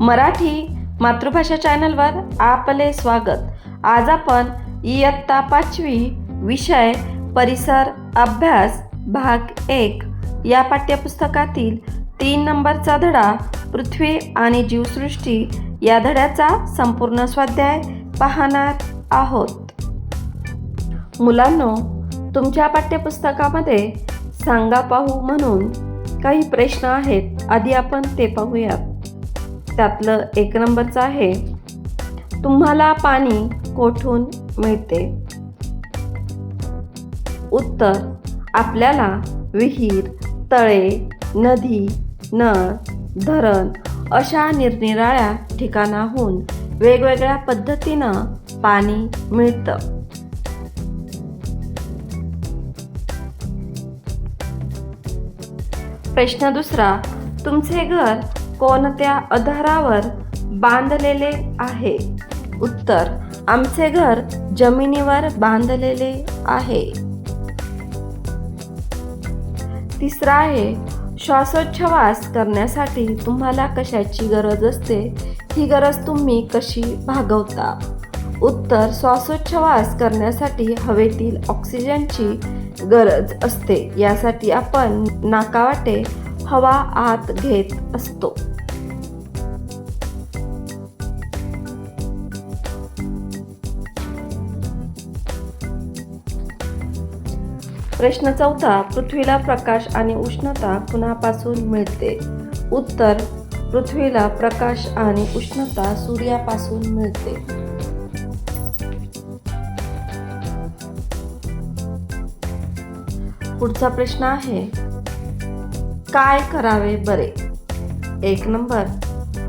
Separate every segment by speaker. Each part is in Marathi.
Speaker 1: मराठी मातृभाषा चॅनलवर आपले स्वागत. आज आपण इयत्ता पाचवी विषय परिसर अभ्यास भाग एक या पाठ्यपुस्तकातील तीन नंबरचा धडा पृथ्वी आणि जीवसृष्टी या धड्याचा संपूर्ण स्वाध्याय पाहणार आहोत. मुलांनो तुमच्या पाठ्यपुस्तकामध्ये सांगा पाहू म्हणून काही प्रश्न आहेत आधी आपण ते पाहूयात. त्यातलं एक नंबरचं आहे. तुम्हाला पाणी कोठून मिळते? उत्तर आपल्याला विहीर तळे नदी नळ धरण अशा निरनिराळ्या ठिकाणाहून वेगवेगळ्या पद्धतीनं पाणी मिळतं. प्रश्न दुसरा तुमचे घर कोणत्या आधारावर बांधलेले आहे? उत्तर आमचे घर जमिनीवर बांधलेले आहे. तिसरा आहे श्वासोच्छवास करण्यासाठी तुम्हाला कशाची गरज असते? ही गरज तुम्ही कशी भागवता? उत्तर श्वासोच्छवास करण्यासाठी हवेतील ऑक्सिजनची गरज असते. यासाठी आपण नाकावाटे हवा आत घेत असतो. प्रश्न चौथा पृथ्वीला प्रकाश आणि उष्णता कुणापासून मिळते? उत्तर पृथ्वीला प्रकाश आणि उष्णता सूर्यापासून मिळते. पुढचा प्रश्न आहे काय करावे बरे? एक नंबर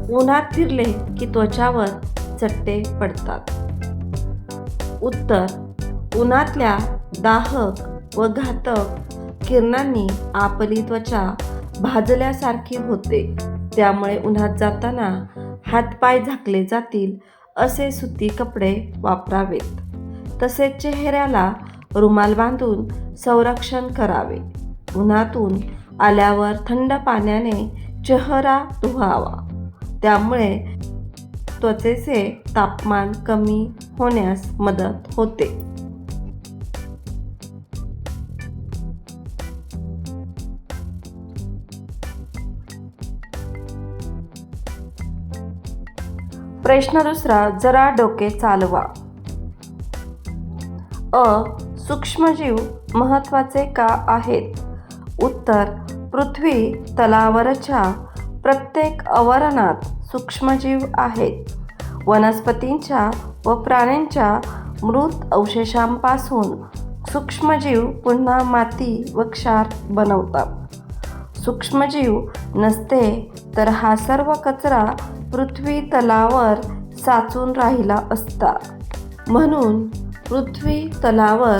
Speaker 1: उन्हात फिरले की त्वचावर चट्टे पडतात. उत्तर उन्हातल्या दाहक व घातक किरणांनी आपली त्वचा भाजल्यासारखी होते. त्यामुळे उन्हात जाताना हातपाय झाकले जातील असे सुती कपडे वापरावेत. तसेच चेहऱ्याला रुमाल बांधून संरक्षण करावे. उन्हातून आल्यावर थंड पाण्याने चेहरा धुवावा त्यामुळे त्वचेचे तापमान कमी होण्यास मदत होते. प्रश्न दुसरा जरा डोके चालवा. अ सूक्ष्मजीव महत्त्वाचे का आहेत? उत्तर पृथ्वी तलावरच्या प्रत्येक आवरणात सूक्ष्मजीव आहेत. वनस्पतींच्या व प्राण्यांच्या मृत अवशेषांपासून सूक्ष्मजीव पुन्हा माती व क्षार बनवतात. सूक्ष्मजीव नसते तर हा सर्व कचरा पृथ्वी तलावर साचून राहिला असता. म्हणून पृथ्वी तलावर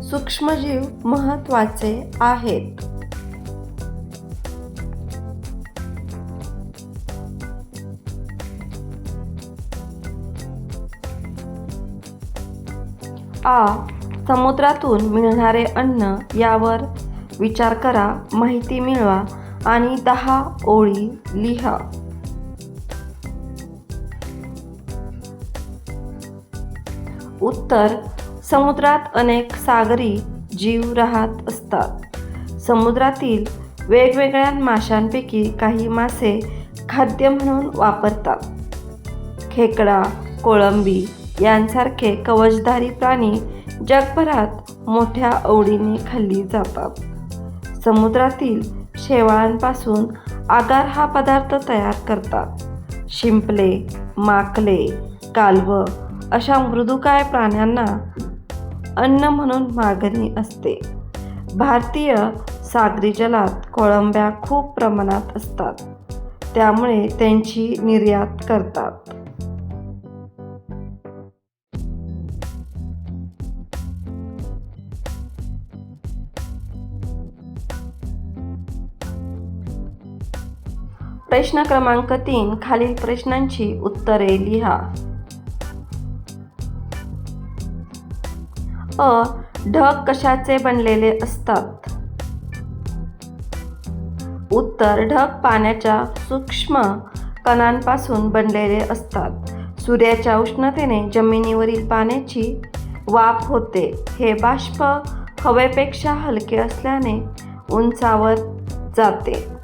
Speaker 1: सूक्ष्मजीव महत्त्वाचे आहेत. आ समुद्रातून मिळणारे अन्न यावर विचार करा माहिती मिळवा आणि दहा ओळी लिहा. उत्तर समुद्रात अनेक सागरी जीव राहत असतात. समुद्रातील वेगवेगळ्या माशांपैकी काही मासे खाद्य म्हणून वापरतात. खेकडा कोळंबी यांसारखे कवचधारी प्राणी जगभरात मोठ्या आवडीने खाल्ली जातात. समुद्रातील शेवाळांपासून आगार हा पदार्थ तयार करतात. शिंपले माकले कालवं अशा मृदुकाय प्राण्यांना अन्न म्हणून मागणी असते. भारतीय सागरी जलात कोळंब्या खूप प्रमाणात असतात. त्यामुळे त्यांची निर्यात करतात. प्रश्न क्रमांक तीन खालील प्रश्नांची उत्तरे लिहा. अ ढग कशाचे बनलेले असतात? उत्तर ढग पाण्याच्या सूक्ष्म कणांपासून बनलेले असतात. सूर्याच्या उष्णतेने जमिनीवरील पाण्याची वाफ होते. हे बाष्प हवेपेक्षा हलके असल्याने उंचावर जाते.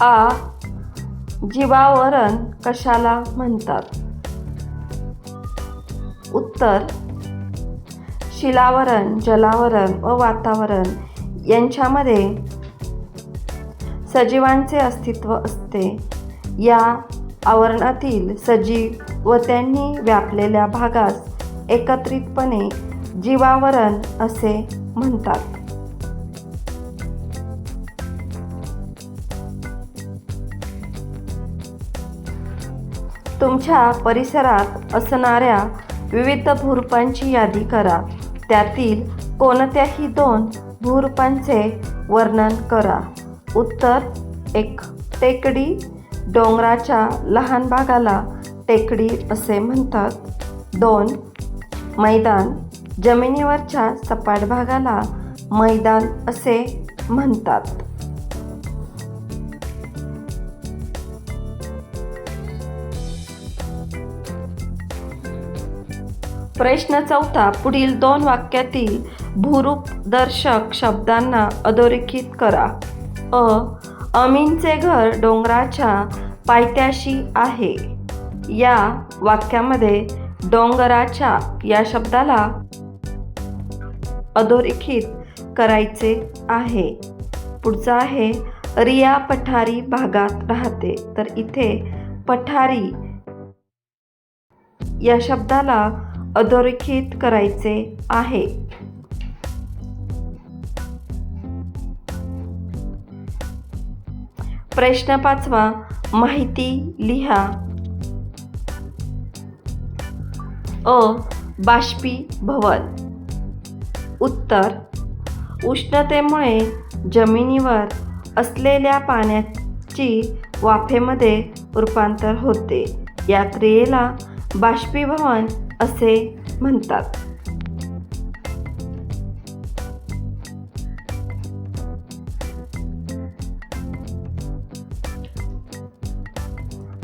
Speaker 1: आ जीवावरण कशाला म्हणतात? उत्तर शिलावरण जलावरण व वातावरण यांच्यामध्ये सजीवांचे अस्तित्व असते. या आवरणातील सजीव व त्यांनी व्यापलेल्या भागास एकत्रितपणे जीवावरण असे म्हणतात. तुमच्या परिसरात असणाऱ्या विविध भूरूपांची यादी करा. त्यातील कोणत्याही दोन भूरूपांचे वर्णन करा. उत्तर एक. टेकडी डोंगराच्या लहान भागाला टेकडी असे म्हणतात. दोन. मैदान जमिनीवरच्या सपाट भागाला मैदान असे म्हणतात. प्रश्न चौथा पुढील दोन वाक्यातील भूरूप दर्शक शब्दांना अधोरेखित करा. अ अमीनचे घर डोंगराच्या पायथ्याशी आहे. या वाक्यामध्ये डोंगराच्या या शब्दाला अधोरेखित करायचे आहे. पुढचा आहे रिया पठारी भागात राहते. तर इथे पठारी या शब्दाला अधोरेखित करायचे आहे. प्रश्न पाचवा माहिती लिहा. अ. बाष्पीभवन. उत्तर उष्णतेमुळे जमिनीवर असलेल्या पाण्याची वाफेमध्ये रूपांतर होते. या क्रियेला बाष्पीभवन असे म्हणतात.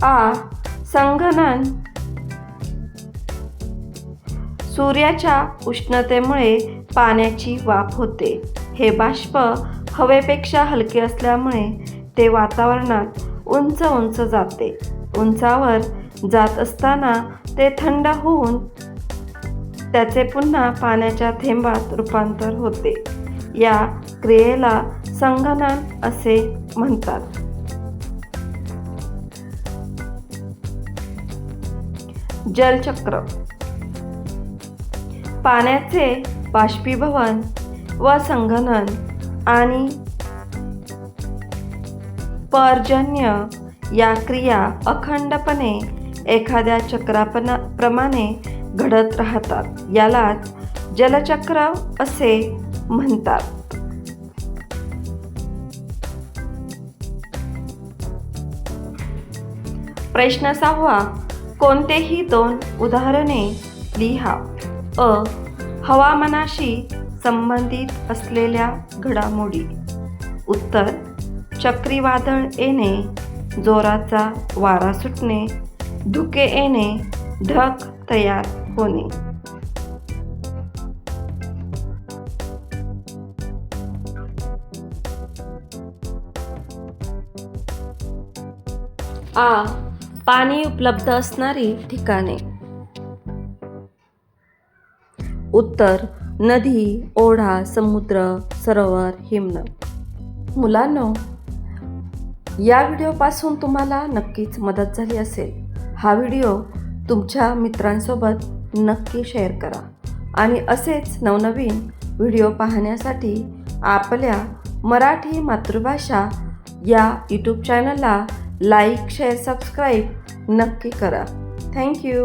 Speaker 1: आ संगणन सूर्याच्या उष्णतेमुळे पाण्याची वाफ होते. हे बाष्प हवेपेक्षा हलके असल्यामुळे ते वातावरणात उंच उंच जाते. उंचावर जात असताना ते थंड होऊन त्याचे पुन्हा पाण्याच्या थेंबात रूपांतर होते. या क्रियेला संगणन असे म्हणतात. जलचक्र. पाण्याचे बाष्पीभवन व संगणन आणि पर्जन्य या क्रिया अखंडपणे एखाद्या चक्रापणा प्रमाणे घडत राहतात. यालाच जलचक्र असे म्हणतात. प्रश्न सहावा कोणतेही दोन उदाहरणे लिहा. अ हवामानाशी संबंधित असलेल्या घडामोडी. उत्तर चक्रीवादळ येणे जोराचा वारा सुटणे धुके येणे ढग तयार होणे. आ पाणी उपलब्ध असणारी ठिकाणे. उत्तर नदी ओढा समुद्र सरोवर हिमन मुलांनो या व्हिडिओपासून तुम्हाला नक्कीच मदत झाली असेल. हा व्हिडिओ तुमच्या मित्रांसोबत नक्की शेअर करा आणि असेच नवनवीन व्हिडिओ पाहण्यासाठी आपल्या मराठी मातृभाषा या यूट्यूब चॅनलला लाईक शेअर सबस्क्राईब नक्की करा. थँक्यू